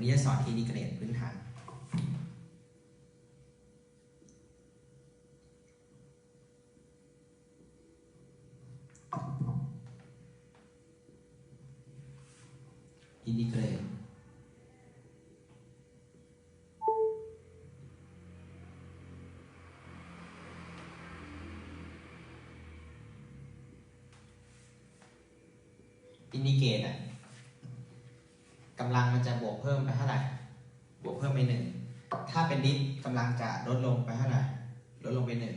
วันนี้จะสอนอินดิเกรตพื้นฐานอินดิเกรตอินดิเกตอะ กำลังมันจะบวกเพิ่มไปเท่าไหร่ บวกเพิ่มไปหนึ่ง ถ้าเป็นดิฟกำลังจะลดลงไปเท่าไหร่ ลดลงไปหนึ่ง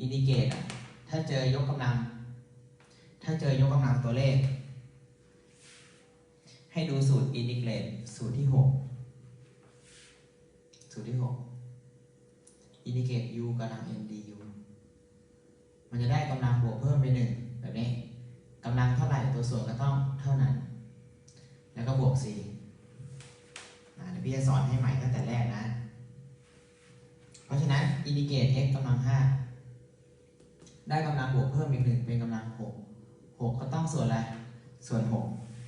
อินดิเกตอะถ้าเจอยกกำลัง ถ้าเจอยกกำลังตัวเลข ให้ดูสูตรอินดิเกตสูตรที่หกสูตรที่หกอินดิเกต u กำลัง n du มันจะได้กำลังบวกเพิ่มไปหนึ่งแบบนี้กำลังเท่าไหร่ตัวส่วนก็ต้องเท่านั้น ก็บวก4อ่าเดี๋ยวพี่จะสอนให้ใหม่ตั้งแต่แรกนะ เพราะฉะนั้นอินดิเกต x กำลัง 5 ได้กำลังบวกเพิ่มอีกหนึ่งเป็นกำลัง 6 6 ก็ต้องส่วนอะไร ส่วน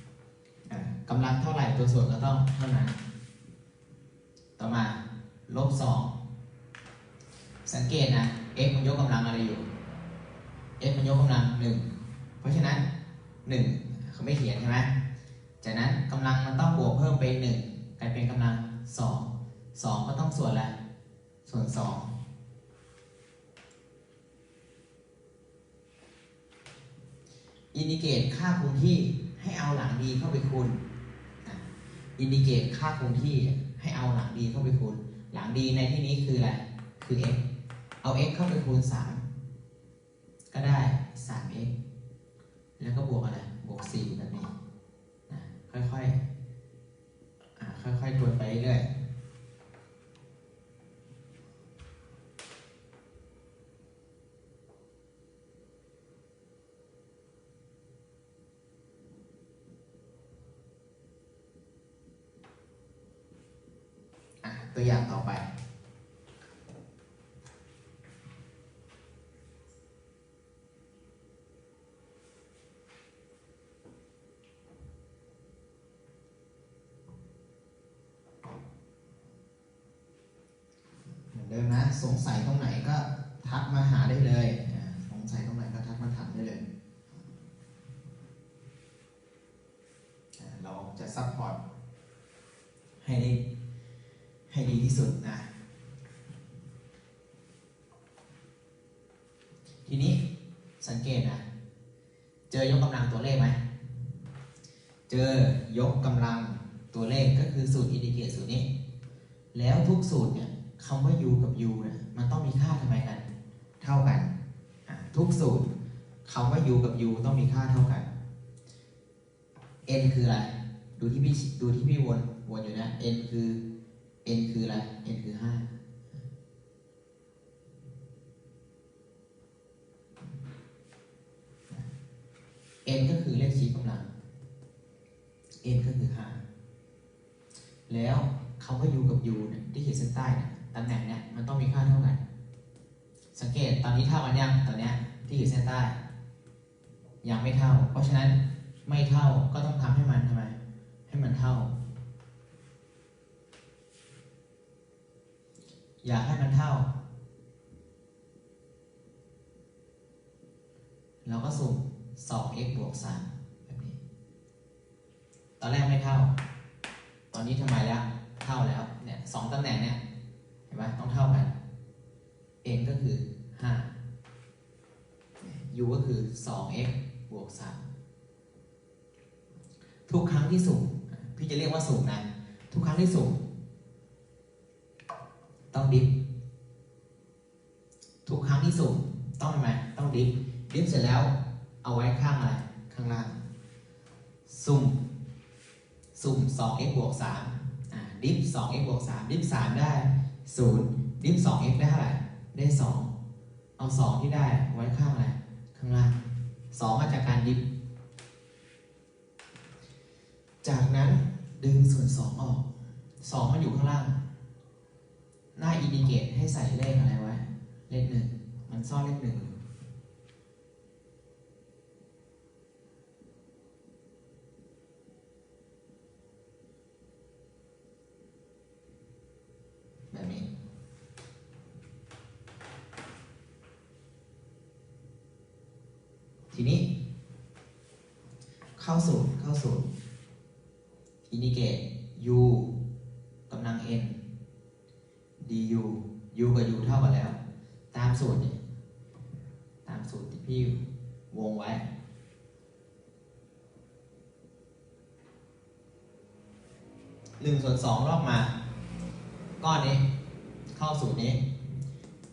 6กำลังเท่าไหร่ตัวส่วนก็ต้องเท่านั้น ต่อมาลบ 2 สังเกตนะ x มันยกกำลังอะไรอยู่ x มันยกกำลัง 1 เพราะฉะนั้น 1 เขาไม่เขียนใช่ไหม จากนั้นกำลังมันต้องบวกเพิ่มไปหนึ่งกลายเป็นกำลังสองสองก็ต้องส่วนอะไรส่วนสองอินดิเกตค่าคงที่ให้เอาหลังดีเข้าไปคูณนอินดิเกตค่าคงที่ให้เอาหลังดีเข้าไปคูณ หลังดีในที่นี้คืออะไร คือ x เอา x เข้าไปคูณ 3 ก็ได้ 3x แล้วก็บวกอะไร บวก 4 แบบนี้ ค่อยๆอ่าค่อยๆตรวจไปเรื่อยอะตัวอย่างต่อไป เหมือนเดิมนะ สงสัยตรงไหนก็ทักมาหาได้เลยสงสัยตรงไหนก็ทักมาถามได้เลยเราจะซัพพอร์ตให้ได้ให้ดีที่สุดนะ ทีนี้สังเกตนะเจอยกกำลังตัวเลขไหมเจอยกกำลังตัวเลขก็คือสูตรอินดิเกตสูตรนี้ แล้วทุกสูตรเนี่ย คำว่า u กับ u เนี่ยมันต้องมีค่าทำไมกันเท่ากันทุกสูตรคำว่า u กับ u ต้องมีค่าเท่ากัน n คืออะไรดูที่พี่ดูที่พี่วนวนอยู่นะ n คือ n คืออะไร n คือห้า n ก็คือเลขชี้กำลัง n ก็คือห้าแล้วคำว่า u กับ u เนี่ยที่เขีดเส้นใต้เนี่ย ตำแหน่งเนี่ยมันต้องมีค่าเท่ากัน สังเกตตอนนี้เท่ากันยังตอนเนี้ยที่ขีดเส้นใต้ ยังไม่เท่า เพราะฉะนั้นไม่เท่าก็ต้องทำให้มันทำไม ให้มันเท่า อยากให้มันเท่า เราก็สุ่ม 2x บวก3แบบนี้ ตอนแรกไม่เท่า ตอนนี้ทำไมแล้ว เท่าแล้ว เนี่ยสองตำแหน่งเนี่ย ห็นไหมต้องเท่ากัน n ก็คือ5 u ก็คือ 2x บวก 3 ทุกครั้งที่สุ่มพี่จะเรียกว่าสุ่มนะ ทุกครั้งที่สุ่มต้องดิฟ ทุกครั้งที่สุ่มต้องทำไมต้องดิฟ ดิฟเสร็จแล้วเอาไว้ข้างอะไร ข้างล่าง สุ่ม สุ่ม 2x บวก3ดิฟ 2x บวก3ดิฟ 3 ได้ 0ดิฟ 2x ได้เท่าไหร่ ได้2เอา2ที่ได้ไว้ข้างอะไรข้างล่าง2มาจากการดิฟจากนั้นดึงส่วน2ออก2มันอยู่ข้างล่าง หน้าอินดิเกตให้ใส่เลขอะไรไว้ เลขหนึ่ง มันซ่อนเลขหนึ่งอยู่ แบบนี้ ที นี้ เข้าสูตรเข้าสูตรอินิเกต u กำลัง n du u กับ u เท่ากันแล้ว ตามสูตรเนี่ยตามสูตรที่พี่วงไว้หนึ่งส่วนสองลอกมา ก้อนนี้ เข้าสูตรนี้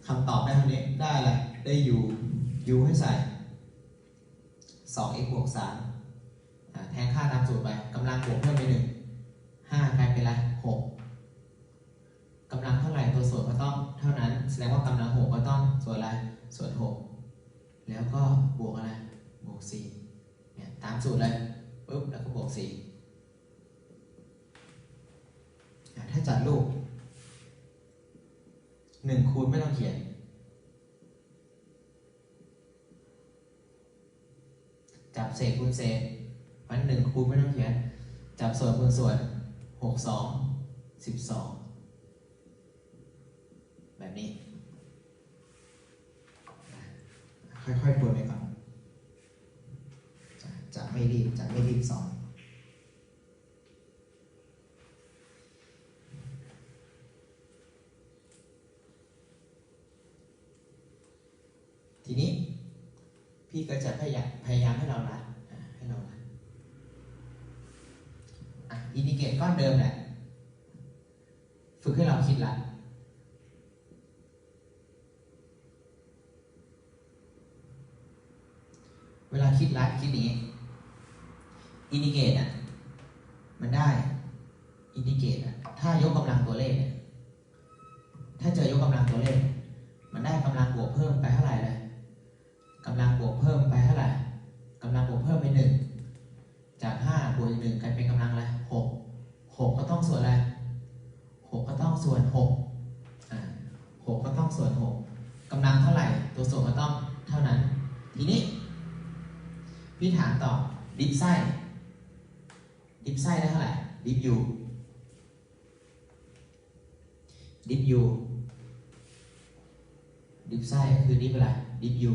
คำตอบได้เท่านี้ได้อะไรได้ u u ให้ใส่ 2x บวก3แทนค่าตามสูตรไปกำลังบวกเพิ่มไป1 5กลายเป็นอะไร6กำลังเท่าไหร่ตัวส่วนก็ต้องเท่านั้น แสดงว่ากำลัง 6 ก็ต้องส่วนอะไรส่วน 6 แล้วก็บวกอะไรบวก4เนี่ยตามสูตรเลยปุ๊บแล้วก็บวก4อ่ถ้าจัดรูป1คูณไม่ต้องเขียน จับเศษคูณเศษวันหนึ่งคูณไม่ต้องเขียน จับส่วนคูณส่วนหกสองสิบสองแบบนี้ ค่อยๆปวดไปก่อนจะไม่รีบจะไม่รีบสอน พี่ก็จะพยายามพยายามให้เรารัดอะให้เรารัดอะอินดิเกตก้อนเดิมแหละฝึกให้เราคิดละเวลาคิดละคิดนี้อินดิเกตอะ มันได้ อินดิเกต ส่วนหกหกก็ต้องส่วนหกกำลังเท่าไหร่ ตัวส่วนก็ต้องเท่านั้น ทีนี้ พี่ถามต่อดิฟไส้ดิฟไส้ได้เท่าไหร่ ดิฟยูดิฟยูดิฟไส้คือดิฟอะไร ดิฟยู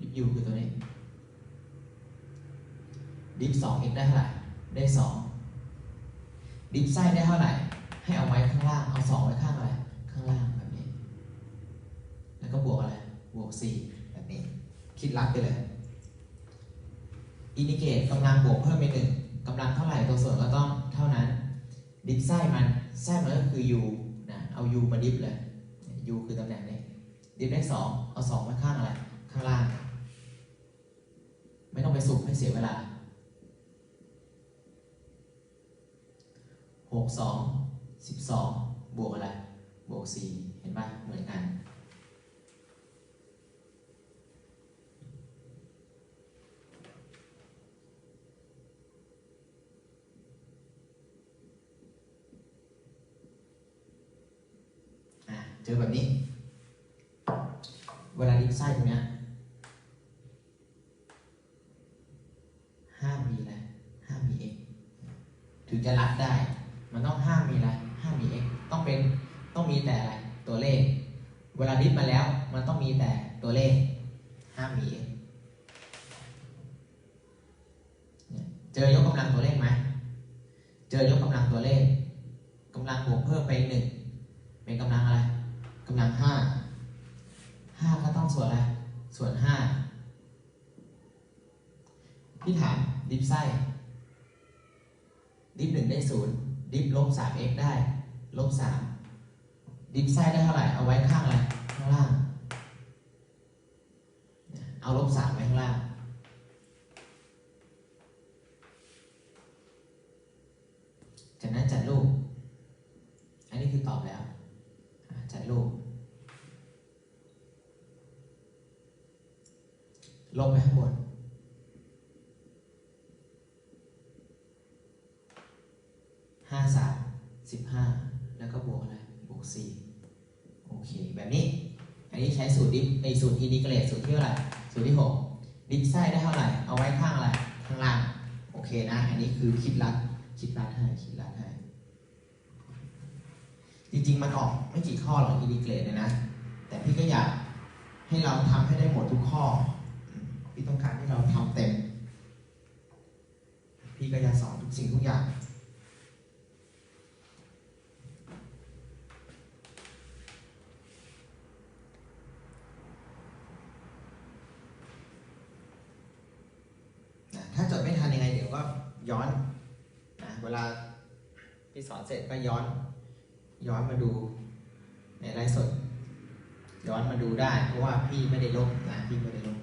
ดิฟยูคือตัวนี้ ดิฟสอง x ได้เท่าไหร่ ได้สองดิฟไส้ได้เท่าไหร่ ให้เอาไว้ข้างล่าง เอาสองไว้ข้างอะไร ข้างล่างแบบนี้ แล้วก็บวกอะไร บวกสี่แบบนี้ คิดลัดไปเลยอินดิเกตกำลังบวกเพิ่มไปหนึ่งกำลังเท่าไหร่ตัวส่วนก็ต้องเท่านั้น ดิฟไส้มันไส้มันก็คือ u นะเอา u มาดิฟเลย u คือตำแหน่งนี้ ดิฟได้สองเอาสองไว้ข้างอะไร ข้างล่าง ไม่ต้องไปสุกให้เสียเวลาหกสอง สิบสองบวกอะไร บวกสี่เห็นป่ะเหมือนกันอะเจอแบบนี้ เวลาดิฟไส้ตรงเนี้ยห้ามมีอะไรห้ามมี x ถึงจะรัดได้ มันต้องห้ามมีอะไร ห้ามมี x ต้องเป็น ต้องมีแต่อะไร ตัวเลข เวลาดิฟมาแล้ว มันต้องมีแต่ตัวเลข ห้ามมี x เนี่ยเจอยกกำลังตัวเลขไหม เจอยกกำลังตัวเลขกำลังบวก เพิ่มไปหนึ่งเป็นกำลังอะไรกำลังห้าห้าก็ต้องส่วนอะไร ส่วนห้าพี่ถามดิฟไส้ดิฟหนึ่งได้ศูนย์ดิฟลบสามเอ็กได้ลบสามดิฟไส้ได้เท่าไหร่เอาไว้ข้างอะไรข้างล่าง เอาลบสามไว้ข้างล่าง จากนั้นจัดรูป อันนี้คือตอบแล้วอะจัดรูป ลงไปข้างบนห้าสามสิบห้าแล้วก็บวกอะไรบวกสี่โอเค แบบนี้ อันนี้ใช้สูตรดิฟไอสูตรอินดิเกรตสูตรที่เท่าไหร่ สูตรที่หกดิฟไส้ได้เท่าไหร่ เอาไว้ข้างอะไร ข้างล่าง โอเคนะ อันนี้คือคิดลัด คิดลัดให้ คิดลัดให้ จริง ๆ มันออกไม่กี่ข้อหรอกอินทิเกรตเนี่ยนะ แต่พี่ก็อยากให้เราทำให้ได้หมดทุกข้อ พี่ต้องการให้เราทำเต็ม พี่ก็จะสอนทุกสิ่งทุกอย่าง ถ้าจดไม่ทันยังไงเดี๋ยวก็ย้อนนะเวลาพี่สอนเสร็จก็ย้อน ย้อนมาดูในไลฟ์สดย้อนมาดูได้ เพราะว่าพี่ไม่ได้ลบนะพี่ไม่ได้ลบ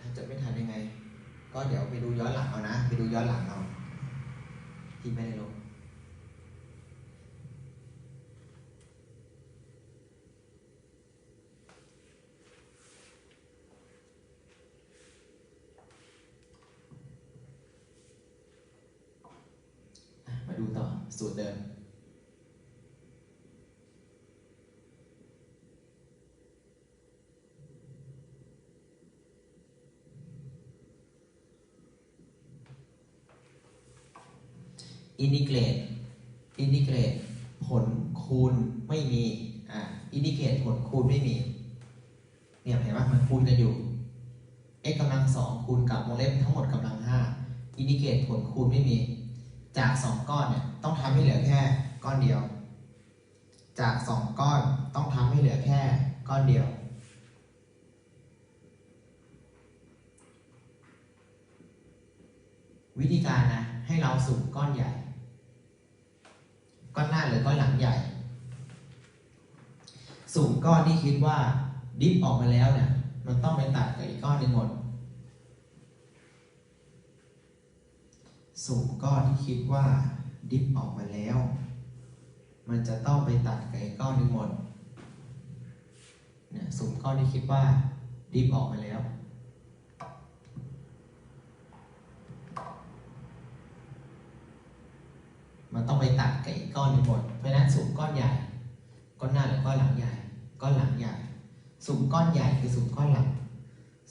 ถ้าจ ดไม่ทันยังไง ก็เดี๋ยวไปดูย้อนหลังเอานะ ไปดูย้อนหลังเอาพี่ไม่ได้ลบมาดูต่อสูตรเดิม อินทิเกรตอินทิเกรตผลคูณไม่มีอ่าอินทิเกรตผลคูณไม่มี เนี่ยเห็นไหมมันคูณกันอยู่ x กำลังสองคูณกับวงเล็บทั้งหมดกำลังห้าอินทิเกรตผลคูณไม่มี จากสองก้อนเนี่ยต้องทำให้เหลือแค่ก้อนเดียว จากสองก้อนต้องทำให้เหลือแค่ก้อนเดียว วิธีการนะให้เราสุ่มก้อนใหญ่ ก้อนหน้าหรือก้อนหลังใหญ่สุ่มก้อนที่คิดว่าดิฟออกมาแล้วเนี่ยมันต้องไปตัดกับอีกก้อนหนึ่งหมดสุ่มก้อนที่คิดว่าดิฟออกมาแล้ว มันจะต้องไปตัดกับอีกก้อนหนึ่งหมดเนี่ยสุ่มก้อนที่คิดว่าดิฟออกมาแล้ว มันต้องไปตัด ก้อนหนึ่หมด เพราะฉะนั้นสุ่มก้อนใหญ่ ก้อนหน้าหรือก้อนหลังใหญ่ ก้อนหลังใหญ่ สุ่มก้อนใหญ่คือสุ่มก้อนหลัง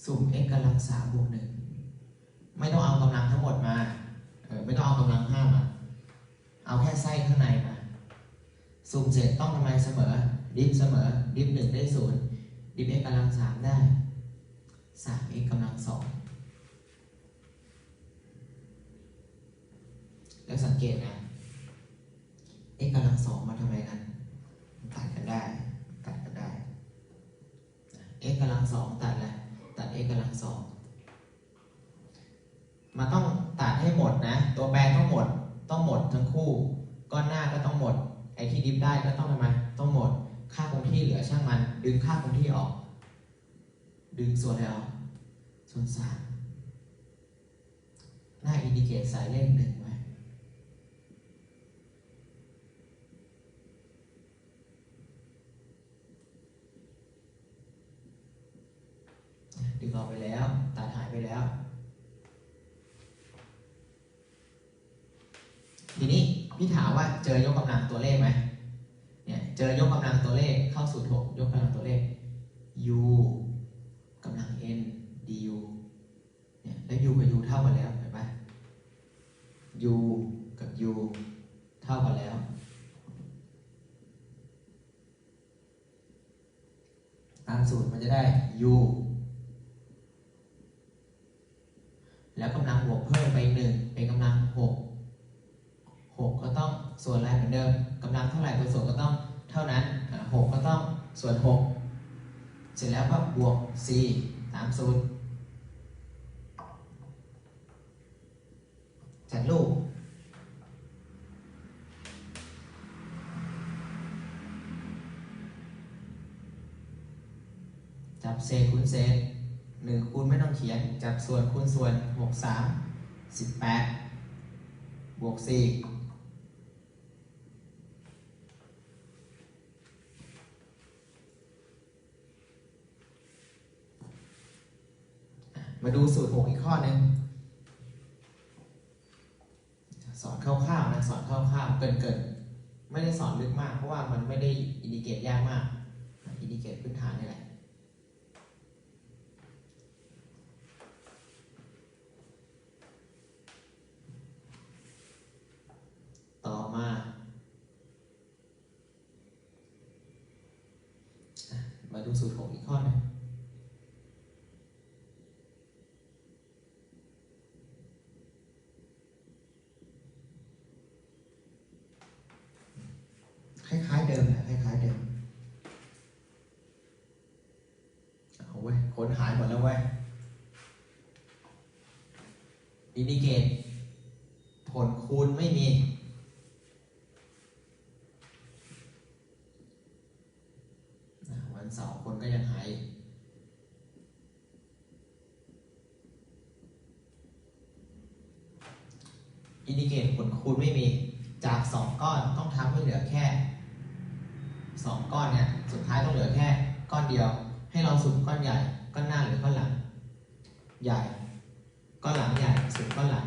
สุ่ม x กำลังสามบวกหนึ่งไม่ต้องเอากำลังทั้งหมดมาเออไม่ต้องเอากำลังห้ามาเอาแค่ไส้ข้างในมา สุ่มเสร็จต้องทำไมเสมอ ดิฟเสมอ ดิฟหนึ่งได้ศูนย์ดิฟ x กำลังสามได้สาม x กำลังสองแล้วสังเกตนะ สองมาทำไมกันตัดกันได้ ตัดกันได้ x กำลังสองตัดอะไรตัด x กำลังสองมันต้องตัดให้หมดนะ ตัวแปรต้องหมด ต้องหมดทั้งคู่ ก้อนหน้าก็ต้องหมด ไอ้ที่ดิฟได้ก็ต้องทำไมต้องหมด ค่าคงที่เหลือช่างมัน ดึงค่าคงที่ออก ดึงส่วนอะไรออก ส่วนสามหน้าอินดิเกตสายเลขหนึ่งไว้ ดึง ออกไปแล้ว ตัดหายไปแล้ว ทีนี้พี่ถามว่าเจอยกกำลังตัวเลขไหมเนี่ยเจอยกกำลังตัวเลขเข้าสูตรหกยกกำลังตัวเลข u กำลัง n du เนี่ยแล้ว u กับ u เท่ากันแล้วเห็นไหม u กับ u เท่ากันแล้วตามสูตรมันจะได้ u แล้วกำลังบวกเพิ่มไปหนึ่งเป็นกำลังหกหกก็ต้องส่วนอะไรเหมือนเดิมกำลังเท่าไหร่ตัวส่วนก็ต้องเท่านั้นหกก็ต้องส่วนหกเสร็จแล้วก็บวกสี่ตามสูตร วนคูณส่วนบวกสามสิบแปดบวกสี่มาดูสูตรหกอีกข้อหนึ่งสอนคร่าวๆนะสอนคร่าวๆเกินๆไม่ได้สอนลึกมาก เพราะว่ามันไม่ได้อินดิเกตยากมาก อินดิเกตพื้นฐานนี่แหละ มาดูสูตรของอีกข้อนึงคล้ายๆเดิมนะคล้ายๆเดิมเอาเว้ยคนหายหมดแล้วเว้ยอินดิเกตผลคูณไม่มี นะวัน เสาร์คนก็ยังหายอินดิเกตผลคูณไม่มีจากสองก้อนต้องทำให้เหลือแค่สองก้อนเนี่ยสุดท้ายต้องเหลือแค่ก้อนเดียว ให้เราสุ่มก้อนใหญ่ก้อนหน้าหรือก้อนหลัง ใหญ่ ก้อนหลังใหญ่สุ่มก้อนหลัง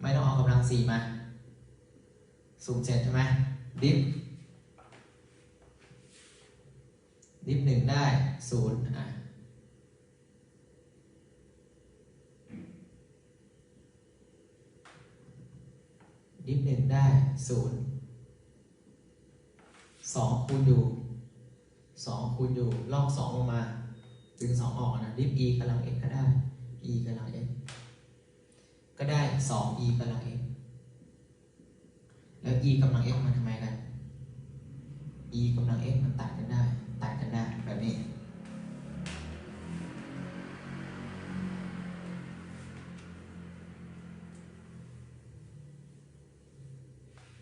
ไม่ต้องเอากำลังสี่มา สุ่มเสร็จใช่ไหมดิฟ ดิฟหนึ่งได้ศูนย์อะดิฟหนึ่งได้ศูนย์สองคูณอยู่สองคูณอยู่ลอกสองลงมาดึงสองออกนะดิฟ e กำลัง x ก็ได้ e กำลัง x ก็ได้สอง e กำลัง x แล้ว e กำลัง x มันทำไมกัน e กำลัง x มันตัดกันตัดกันได้ แบบนี้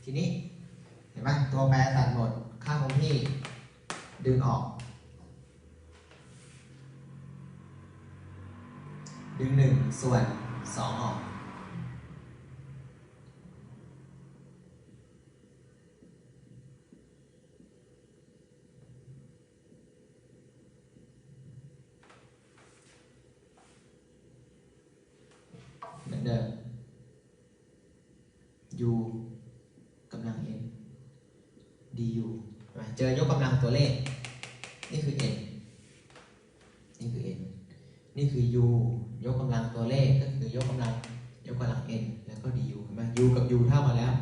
ทีนี้เห็นไหมตัวแปรตัดหมดค่างคงที่ดึงออก ดึงหนึ่งส่วนสองออก เหมือนเดิม u กำลัง n du เห็นไหมเจอยกกำลังตัวเลข นี่คือ n นี่คือ n นี่คือ u ยกกำลังตัวเลขก็คือยกกำลังยกกำลัง n แล้วก็ du เห็นไหม u กับ u เท่ากันแล้ว